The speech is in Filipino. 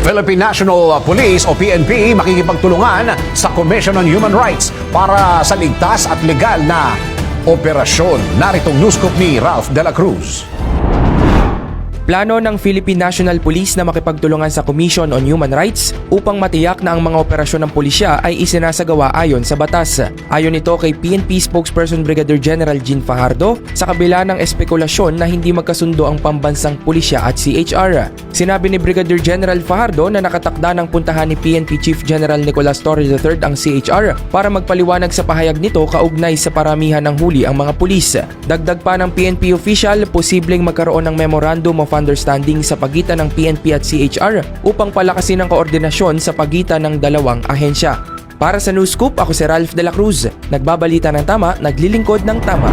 Philippine National Police o PNP makikipagtulungan sa Commission on Human Rights para sa ligtas at legal na operasyon. Naritong news ni Ralph De La Cruz. Plano ng Philippine National Police na makipagtulungan sa Commission on Human Rights upang matiyak na ang mga operasyon ng pulisya ay isinasagawa ayon sa batas. Ayon ito kay PNP spokesperson Brigadier General Jean Fajardo sa kabila ng espekulasyon na hindi magkasundo ang pambansang pulisya at CHR. Sinabi ni Brigadier General Fajardo na nakatakda ng puntahan ni PNP Chief General Nicolas Torre III ang CHR para magpaliwanag sa pahayag nito kaugnay sa paramihan ng huli ang mga pulis. Dagdag pa ng PNP official, posibleng magkaroon ng Memorandum of Understanding sa pagitan ng PNP at CHR upang palakasin ang koordinasyon sa pagitan ng dalawang ahensya. Para sa News Scoop, ako si Ralph De La Cruz. Nagbabalita ng tama, naglilingkod ng tama.